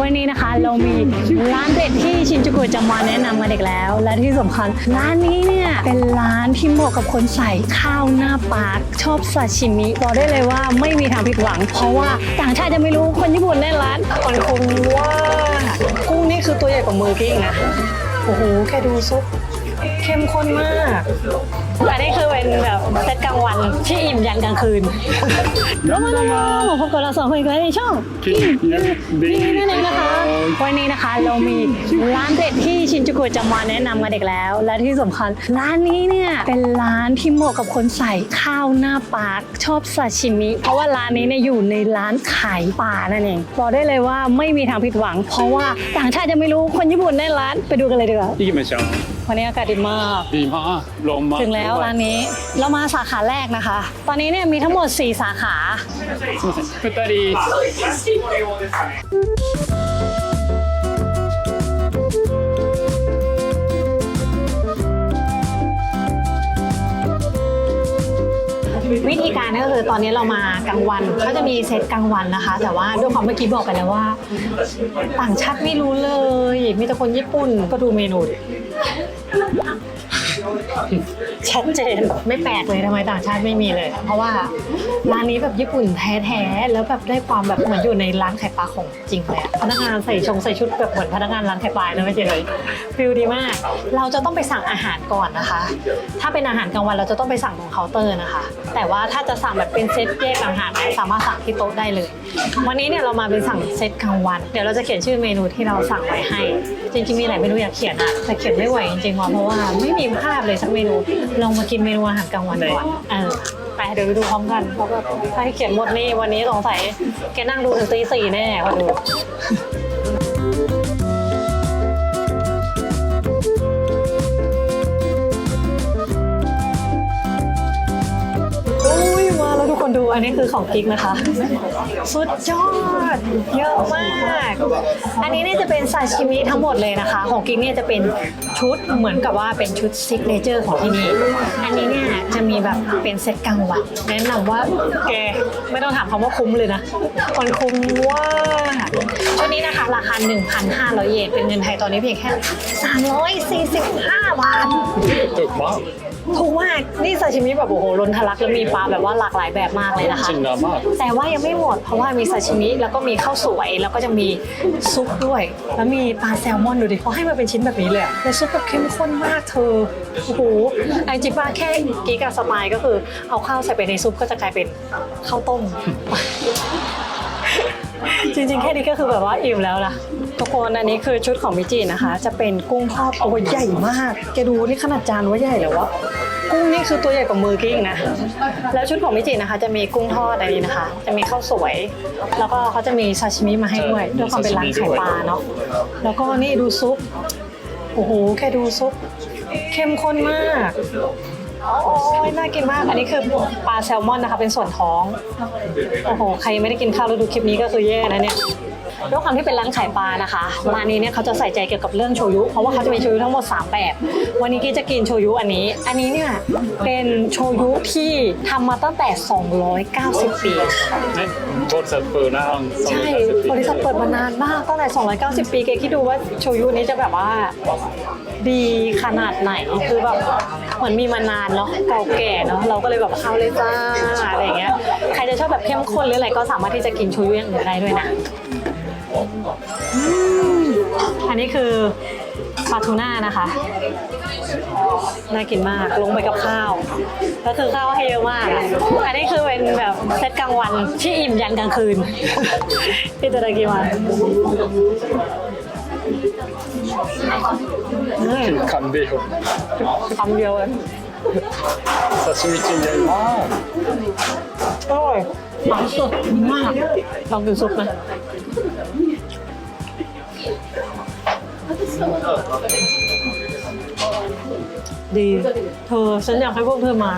วันนี้นะคะเรามีร้านเด็ดที่ชินจูกุจะมาแนะนำกันอีกแล้ว และที่สำคัญร้านนี้เนี่ยเป็นร้านที่เหมาะกับคนใส่ข้าวหน้าปากชอบซาชิมิบอกได้เลยว่าไม่มีทางผิดหวัง เพราะว่าต่างชาติจะไม่รู้คนญี่ปุ่นแน่ร้านคนคงว่ากุ้งนี่คือตัวใหญ่กว่ามือกิ้งนะโอ้โหแค่ดูซุปเข้มข้นมากอันนี้คือเป็นแบบ งวันที่อิ่มยันกลางคืนแล้วมาแล้วพบกับเราสองคนอีกแล้วในช่อง นี่นั่นเองนะคะ วันนี้นะคะเรามีร้านเด็ดที่ชินจูกุจะมาแนะนำกันอีกแล้ว และที่สำคัญร้านนี้เนี่ยเป็นร้านที่เหมาะกับคนใส่ข้าวหน้าปากชอบซาชิมิ เพราะว่าร้านนี้เนี่ยอยู่ในร้านขายปลานั่นเองบอกได้เลยว่าไม่มีทางผิดหวัง เพราะว่าต่างชาติจะไม่รู้คนญี่ปุ่นแน่ร้านไปดูกันเลยดีกว่า 行きましょう。 วันนี้อากาศดีมาก ดีมากลมมากถึงแล้วร้านนี้เรามาสาขาแรกนะคะ ตอนนี้เนี่ยมีทั้งหมด 4 สาขาฟุตดีวิธีการก็คือตอนนี้เรามากลางวันเขาจะมีเซตกลางวันนะคะ แต่ว่าด้วยความเมื่อกี้บอกไปแล้วว่า ต่างชาติไม่รู้เลย มีแต่คนญี่ปุ่นก็ดูเมนู ชัดเจน ไม่แปลกเลยทำไมต่างชาติไม่มีเลย เพราะว่า ร้านนี้แบบญี่ปุ่นแท้ๆแล้วแบบได้ความแบบเหมือนอยู่ในร้านไข่ปลาของจริงเลยอะพนักงานใส่ชงใส่ชุดแบบเหมือนพนักงานร้านไข่ปลานะไม่ใช่เลยฟิลดีมาก เราจะต้องไปสั่งอาหารก่อนนะคะ ถ้าเป็นอาหารกลางวันเราจะต้องไปสั่งตรงเคาน์เตอร์นะคะ แต่ว่าถ้าจะสั่งแบบเป็นเซตแยกต่างหากสามารถสั่งที่โต๊ะได้เลย วันนี้เนี่ยเรามาเป็นสั่งเซตกลางวัน เดี๋ยวเราจะเขียนชื่อเมนูที่เราสั่งไว้ให้ จริงๆมีหลายเมนูอยากเขียนอะแต่เขียนไม่ไหวจริงๆว่ะเพราะว่าไม่มีภาพเลยสักเมนูลองมากินเมนูอาหารกลางวันก่อนเออ ไปเดี๋ยวไปดูพร้อมกันเพราะว่าให้เขียนหมดนี่วันนี้สงสัยแกนั่งดูถึงตีสี่แน่พอดู ดูอันนี้คือของกิ๊กนะคะ สุดยอด เยอะมาก อันนี้เนี่ยจะเป็นซาชิมิทั้งหมดเลยนะคะ ของกิ๊กเนี่ยจะเป็นชุดเหมือนกับว่าเป็นชุดซิกเนเจอร์ของที่นี่ อันนี้เนี่ยจะมีแบบเป็นเซตกลางวันแนะนำว่าแกไม่ต้องถามคำว่าคุ้มเลยนะมันคุ้มว่าชุดนี้นะคะราคา 1,500 เยนเป็นเงินไทยตอนนี้เพียงแค่ 345 บาทถูกมาก ถูกมากนี่ซาชิมิแบบโอ้โหล้นทะลักแล้วมีปลาแบบว่าหลากหลายแบบมากเลยนะคะจริงนะมาก แต่ว่ายังไม่หมดเพราะว่ามีซาชิมิแล้วก็มีข้าวสวยแล้วก็จะมีซุปด้วย แล้วมีปลาแซลมอนดูดิเขาให้มาเป็นชิ้นแบบนี้เลยอะแล้วซุปแบบเข้มข้นมากเธอโอ้โหไอจิบาแค่กีกับสไตล์ก็คือเอาข้าวใส่ไปในซุปก็จะกลายเป็นข้าวต้ม จริงๆ แค่นี้ก็คือแบบว่าอิ่มแล้วล่ะ ทุกคนอันนี้คือชุดของมิจินะคะ จะเป็นกุ้งทอดตัวใหญ่มาก แกดูนี่ขนาดจานว่าใหญ่เลยวะกุ้งนี่คือตัวใหญ่กว่ามือกิ้งนะ แล้วชุดของมิจินะคะ จะมีกุ้งทอดอันนี้นะคะ จะมีข้าวสวย แล้วก็เขาจะมีซาชิมิมาให้ด้วยด้วยความเป็นร้านขายปลาเนาะ แล้วก็นี่ดูซุป โอ้โห แค่ดูซุป เข้มข้นมาก โอ้ยน่ากินมาก อันนี้คือปลาแซลมอนนะคะ เป็นส่วนท้อง โอ้โห ใครยังไม่ได้กินข้าวแล้วดูคลิปนี้ก็คือแย่นะเนี่ย ด้วยความที่เป็นร้านขายปลานะคะ ร้านนี้เนี่ยเขาจะใส่ใจเกี่ยวกับเรื่องโชยุ เพราะว่าเขาจะมีโชยุทั้งหมด 3 แบบ วันนี้กี้จะกินโชยุอันนี้ อันนี้เนี่ยเป็นโชยุที่ทำมาตั้งแต่ 290 ปี ね、ボルサプーナン、 ใช่ บริษัทเปิดมานานมากตั้งแต่ 290 ปีเกคิดดูว่าโชยุนี้จะแบบว่าดีขนาดไหน คือแบบเหมือนมีมานานเนาะ เก่าแก่เนาะ เราก็เลยแบบเอาเลยจ้าอะไรอย่างเงี้ย ใครจะชอบแบบเข้มข้นหรืออะไรก็สามารถที่จะกินโชยุอย่างอื่นได้ด้วยนะ อันนี้คือปลาทูน่านะคะ น่ากินมากลงไปกับข้าวก็คือข้าวให้เยอะมากอะอันนี้คือเป็นแบบเซตกลางวันที่อิ่มยันกลางคืนที่ตะกี้มากินคำเดียวคำเดียวเลยซาชิมิกินใหญ่มากอร่อยหวานสดมากลองกินซุปนะ ดี เธอฉันอยากให้พวกเธอมา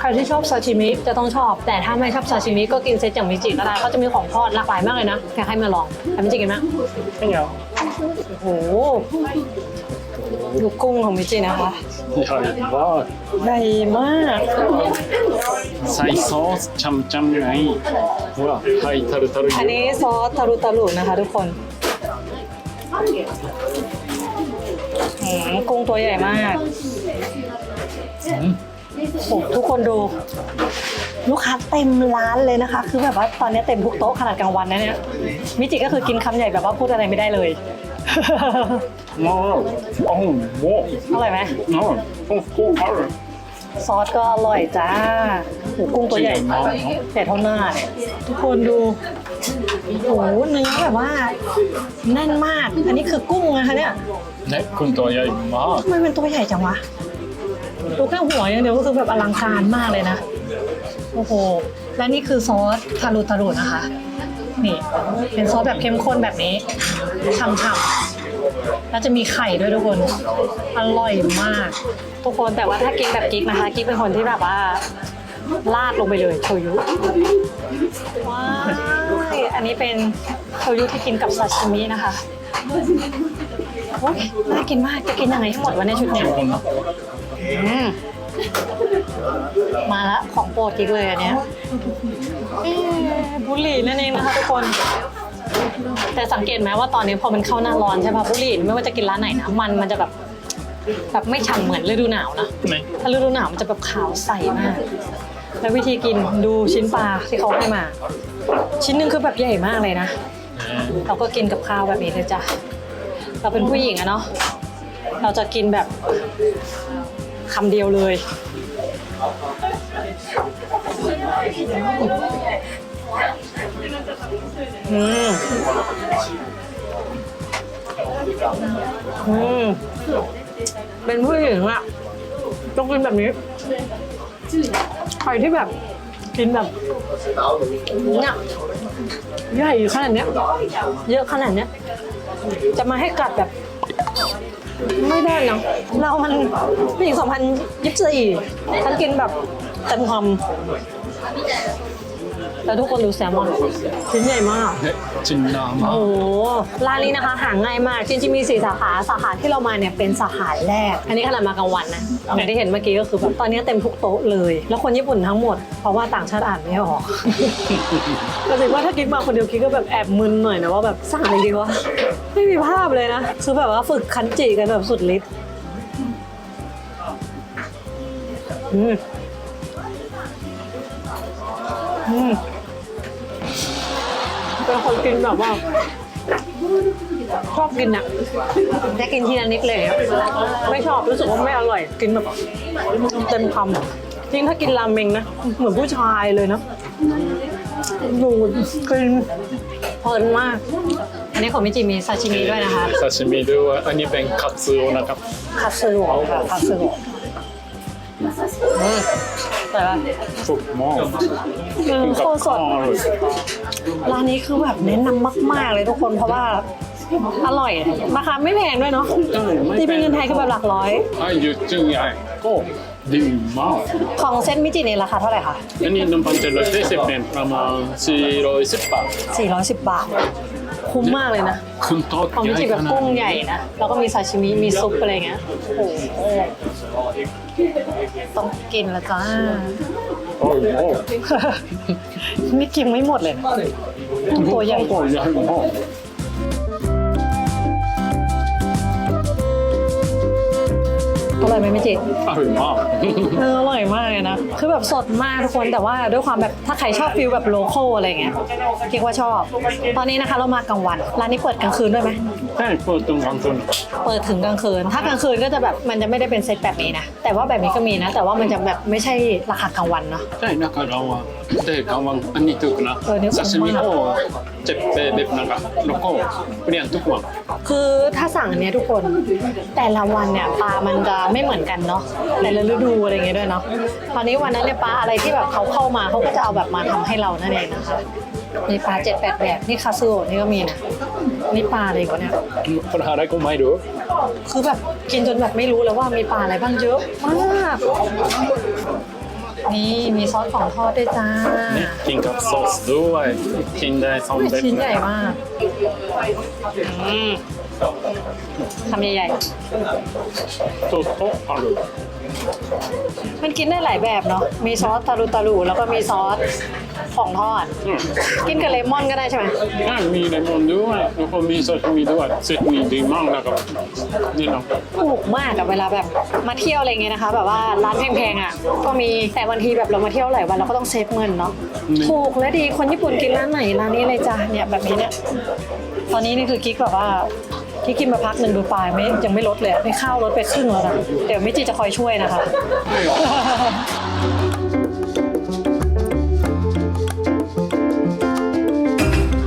ใครที่ชอบซาชิมิจะต้องชอบ แต่ถ้าไม่ชอบซาชิมิก็กินเซตอย่างมิจิก็ได้เขาจะมีของทอดหลากหลายมากเลยนะอยากให้มาลองแต่มิจิกินไหมไม่เหอาโอ้โหดูกุ้งของมิจินะคะใหญ่มากใหญ่มากใส่ซอสจำจำไงว่าไฮทารุทารุอันนี้ซอสทารุทารุนะคะทุกคน กุ้งตัวใหญ่มากโอ้ทุกคนดู ลูกค้าเต็มร้านเลยนะคะ คือแบบว่าตอนนี้เต็มทุกโต๊ะขนาดกลางวันนะเนี่ยมิจิก็คือกินคำใหญ่แบบว่าพูดอะไรไม่ได้เลย No. Oh, wow. อร่อยไหม No. Oh, cool. Oh, ซอสก็อร่อยจ้าโหกุ้งตัวใหญ่มากใหญ่เท่าหน้าเนี่ยทุกคนดู โอ้โหเนื้อแบบว่าแน่นมาก อันนี้คือกุ้งนะคะเนี่ยเนี่ยกุ้งตัวใหญ่มากทำไมเป็นตัวใหญ่จังวะตัวแค่หัวอย่างเดียวก็คือแบบอลังการมากเลยนะ โอ้โห และนี่คือซอสทารุทารุนะคะ นี่ เป็นซอสแบบเข้มข้นแบบนี้ฉ่ำๆแล้วจะมีไข่ด้วยทุกคน อร่อยมาก ทุกคนแต่ว่าถ้ากินแบบกิ๊กนะคะ กิ๊กเป็นคนที่แบบว่า ลาดลงไปเลยโชยุว้าวอันนี้เป็นโชยุที่กินกับซาชิมินะคะโอ้ยน่ากินมากจะกินยังไงให้หมดวันในชุดนี้มาละของโปรดอีกเลยอันเนี้ยบุหรี่นั่นเองนะคะทุกคน แต่สังเกตไหมว่าตอนนี้พอมันเข้าหน้าร้อนใช่ป่ะบุหรี่ไม่ว่าจะกินร้านไหนนะมันมันจะแบบแบบไม่ฉ่ำเหมือนฤดูหนาวนะ ไหม ถ้าฤดูหนาวมันจะแบบขาวใสมาก แล้ววิธีกินดูชิ้นปลาที่เขาให้มา ชิ้นหนึ่งคือแบบใหญ่มากเลยนะ เราก็กินกับข้าวแบบนี้เลยจ้ะ เราเป็นผู้หญิงอะเนาะ เราจะกินแบบคำเดียวเลยอืมอืมเป็นผู้หญิงอะต้องกินแบบนี้ หอยที่แบบกินแบบเนี่ยใหญ่ขนาดเนี้ย เยอะขนาดเนี้ย จะมาให้กัดแบบ ไม่ได้เนาะเรามันปีสองพันยี่สิบสี่ฉันกินแบบเต็มคำ แล้วทุกคนดูแซลมอนชิ้นใหญ่มากเด็ดจินนามากโอ้โหร้านนี้นะคะหาง่ายมากจริงๆมีสี่สาขาสาขาที่เรามาเนี่ยเป็นสาขาแรก อันนี้ขนาดมากลางวันนะอย่างที่เห็นเมื่อกี้ก็คือแบบตอนนี้เต็มทุกโต๊ะเลย แล้วคนญี่ปุ่นทั้งหมดเพราะว่าต่างชาติอ่านไม่ออกก็ถือว่าถ้ากิ๊กมาคนเดียวกิ๊กก็แบบแอบมึนหน่อยนะว่าแบบสั่งอะไรดีวะไม่มีภาพเลยนะคือแบบว่าฝึกคันจิกันแบบสุดฤทธิ์อืม Mm. เป็นคนกินแบบว่าชอบกินอะได้กินทีละนิดเลยอะไม่ชอบรู้สึกว่าไม่อร่อย กินแบบเต็มคำจริงถ้ากินราเมงนะ เหมือนผู้ชายเลยนะดูกินเพลินมาก อันนี้ของมิจิมีซาชิมิด้วยนะคะซาชิมิด้วยอันนี้เป็นคัตสึโอนะครับคัตสึโอค่ะคัตสึโอแต่ว่าสุกมากโค้ดสด ร้านนี้คือแบบแนะนำมาก ๆ เลยทุกคนเพราะว่าอร่อยราคาไม่แพงด้วยเนาะที่เป็นเงินไทยก็แบบหลักร้อยอายุจึงใหญ่ก็ดีมากของเซนมิจิเนี่ยราคาเท่าไหร่คะอันนี้นมปังเจ็ดร้อยสี่สิบเป็นประมาณสี่ร้อยสิบบาทสี่ร้อยสิบบาท คุ้มมากเลยนะคุ้มทอดของมิจิแบบกุ้งใหญ่นะ แล้วก็มีซาชิมิมีซุปอะไรเงี้ยโอ้โหต้องกินละจ้า นี่กินไม่หมดเลยนะตัวใหญ่ตัวใหญ่มากอร่อยไหมมิจิอร่อยมากเอออร่อยมากเลยนะคือแบบสดมากทุกคนแต่ว่าด้วยความแบบถ้าใครชอบฟิลแบบโลโก้อะไรเงี้ยคิดว่าชอบ ตอนนี้นะคะเรามากลางวัน ร้านนี้เปิดกลางคืนด้วยไหมใช่เปิดถึงกลางคืนเปิดถึงกลางคืน ถ้ากลางคืนก็จะแบบมันจะไม่ได้เป็นเซตแบบนี้นะแต่ว่าแบบนี้ก็มีนะ แต่ว่ามันจะแบบไม่ใช่ราคากลางวันเนาะใช่นะคะเรางวันแต่กลางวันอันนี้ถูกนะซาซิมิโอเจ็บแบบนั้นก็โลโก้เปลี่ยนทุกวันคือถ้าสั่งอันนี้ทุกคนแต่ละวันเนี่ยปลามันจะไม่เหมือนกันเนาะแต่ละฤดูอะไรเงี้ยด้วยเนาะตอนนี้วันนั้นเนี่ยปลาอะไรที่แบบเขาเข้ามาเขาก็จะเอาแบบมาทำให้เรานั่นเองนะคะมีปลาเจ็ดแปดแบบนี่คาซูโอะนี่ก็มีนะนี่ปลาอะไรกว่าเนี่ยこれอะไรก็ไม่รู้คือแบบกินจนแบบไม่รู้แล้วว่ามีปลาอะไรบ้างเยอะมากนี่มีซอสของทอดด้วยจ้าเนี่ยกินกับซอสด้วยกินได้สองแบบชิ้นใหญ่มากอืม ทำใหญ่สุดโตอร่ๆมันกินได้หลายแบบเนาะ มีซอสตารูตารูแล้วก็มีซอสของทอดกินกับเลมอนก็ได้ใช่ไหมนั่มีเลมอนด้วยแล้วก็มีซอสมีด้วยเสร็จมีดีมากนะครับนี่เนาะถูกมากกับเวลาแบบมาเที่ยวอะไรเงี้ยนะคะ แบบว่าร้านแพงๆอะ ก็มีแต่บางทีแบบเรามาเที่ยวหลายวันเราก็ต้องเซฟเงินเนาะ ถูกและดี คนญี่ปุ่นกินร้านไหนร้านนี้เลยจ้าเนี่ยแบบนี้เนี่ย ตอนนี้นี่คือกิ๊กแบบว่า ที่กินมาพักหนึ่งดูปลายไม่ยังไม่ลดเลยไม่ข้าวลดไปครึ่งแล้วนะเดี๋ยวมิจิจะคอยช่วยนะคะ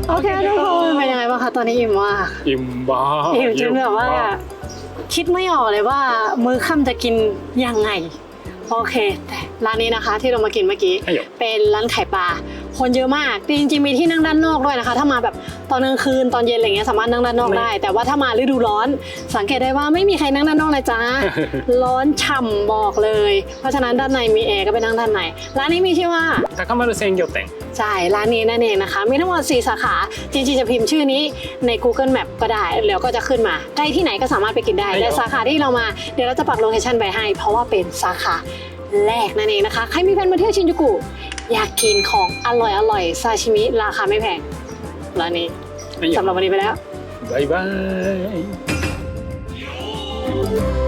โอเคทุกคนเป็นยังไงบ้างคะตอนนี้อิ่มมากอิ่มบ้าอิ่มจนแบบว่า คิดไม่ออกเลยว่า มื้อค่ำจะกินยังไง โอเค แต่ร้านนี้นะคะที่เรามากินเมื่อกี้ เป็นร้านไข่ปลา คนเยอะมากจริงๆมีที่นั่งด้านนอกด้วยนะคะ ถ้ามาแบบตอนกลางคืนตอนเย็นอะไรเงี้ยสามารถนั่งด้านนอกได้ แต่ว่าถ้ามาฤดูร้อน สังเกตได้ว่าไม่มีใครนั่งด้านนอกเลยจ้าร้อนฉ่าบอกเลย เพราะฉะนั้นด้านในมีแอร์ก็ไปนั่งด้านในร้านนี้มีชื่อว่าทาคามารุเซนเกียวเต็งใช่ร้านนี้นั่นเองนะคะ มีทั้งหมด4สาขาจริงๆจะพิมพ์ชื่อนี้ใน Google Map ก็ได้แล้วก็จะขึ้นมาใกล้ที่ไหนก็สามารถไปกินได้และสาขาที่เรามาเดี๋ยวเราจะปักโลเคชั่นไปให้ เพราะว่าเป็นสาขาแรกนั่นเองนะคะ ใครมีแฟนมาเที่ยวชินจูกุ อยากกินของอร่อยอร่อยซาชิมิราคาไม่แพงร้านนี้สำหรับวันนี้ไปแล้ว บ๊ายบาย